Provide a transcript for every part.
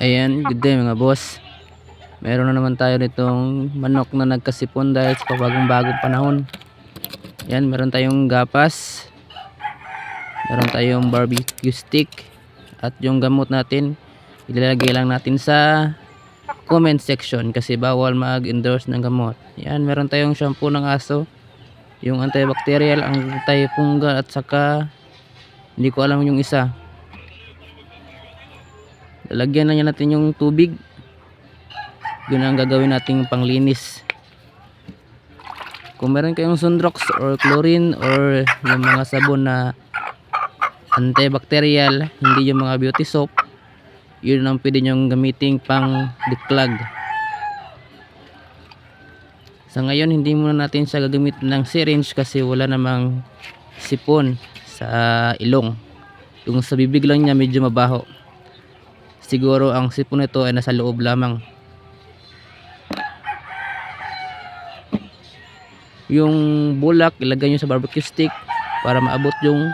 Ayan, good day mga boss. Meron na naman tayo nitong manok na nagkasipon dahil sa pabagong-bagong panahon. Ayan, meron tayong gapas. Meron tayong barbecue stick. At yung gamot natin, ilalagay lang natin sa comment section kasi bawal mag-endorse ng gamot. Ayan, meron tayong shampoo ng aso. Yung antibacterial, antifungal at saka hindi ko alam yung isa. Lalagyan na natin yung tubig. Yun ang gagawin nating panglinis. Kung meron kayong Sunrox or chlorine or yung mga sabon na antibacterial, hindi yung mga beauty soap, yun ang pwede nyong gamitin pang diklag. Sa ngayon, hindi muna natin siya gagamit ng syringe kasi wala namang sipon sa ilong. Yung sa bibig lang niya medyo mabaho siguro ang sipon nito ay nasa loob lamang. Yung bulak ilagay nyo sa barbecue stick para maabot yung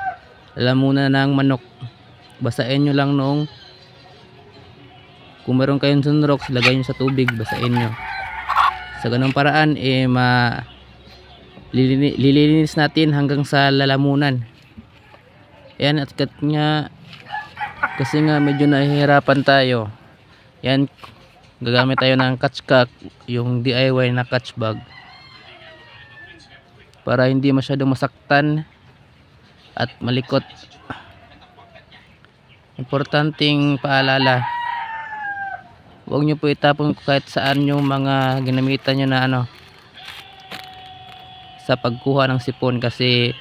lamunan ng manok. Basain nyo lang noong kung meron kayong sunrox ilagay nyo sa tubig basain nyo. Sa ganung paraan eh ma lilini- lilininis natin hanggang sa lalamunan. Yan at kat nga kasi nga medyo nahihirapan tayo. Yan gagamit tayo ng catchcock yung DIY na catch bag para hindi masyadong masaktan at malikot. Importanteng paalala. Huwag nyo po itapon kahit saan yung mga ginamitan nyo na ano sa pagkuha ng sipon. Kasi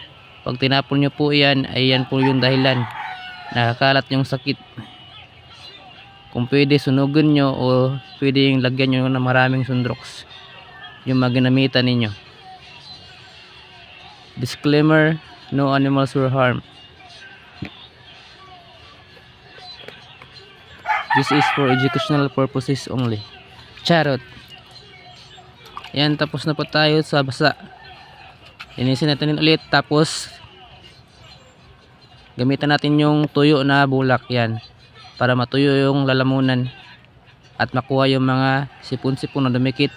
pag tinapon nyo po yan ay yan po yung dahilan nakakalat yung sakit. Kung pwede sunugin nyo o pwede yung lagyan nyo ng maraming sundrox yung mga ginamitan ninyo. Disclaimer no animals were harmed. This is for educational purposes only. Charot. Yan tapos na po tayo sa basa. Linisin natin ulit tapos gamitan natin yung tuyo na bulak yan para matuyo yung lalamunan at makuha yung mga sipon-sipon na dumikit.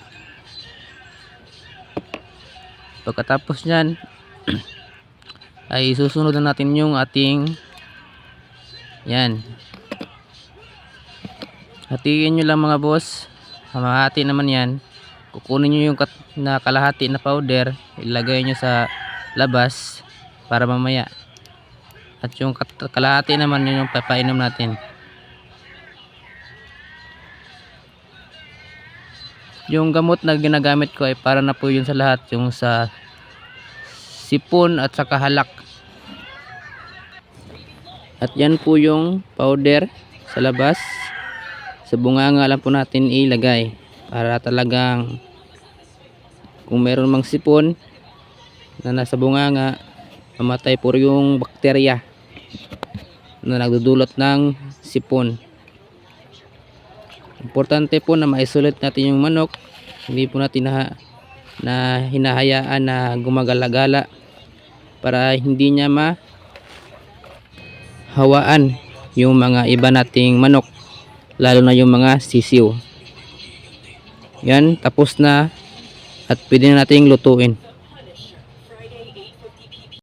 Pagkatapos nyan ay susunod na natin yung ating yan. Hatiin nyo lang mga boss. Hamahati naman yan. Kukunin nyo yung kat na kalahati na powder. Ilagay nyo sa labas para mamaya at yung kalahati naman yun yung papainom natin. Yung gamot na ginagamit ko ay para na po yun sa lahat. Yung sa sipon at saka halak. At yan po yung powder sa labas. Sa bunganga lang po natin ilagay. Para talagang kung meron mang sipon na nasa bunganga mamatay po yung bakterya na nagdudulot ng sipon. Importante po na ma-isolate natin yung manok. Hindi po natin na, na hinahayaan na gumagala-gala para hindi niya ma hawaan yung mga iba nating manok lalo na yung mga sisiw. Yan tapos na at pwede na nating lutuin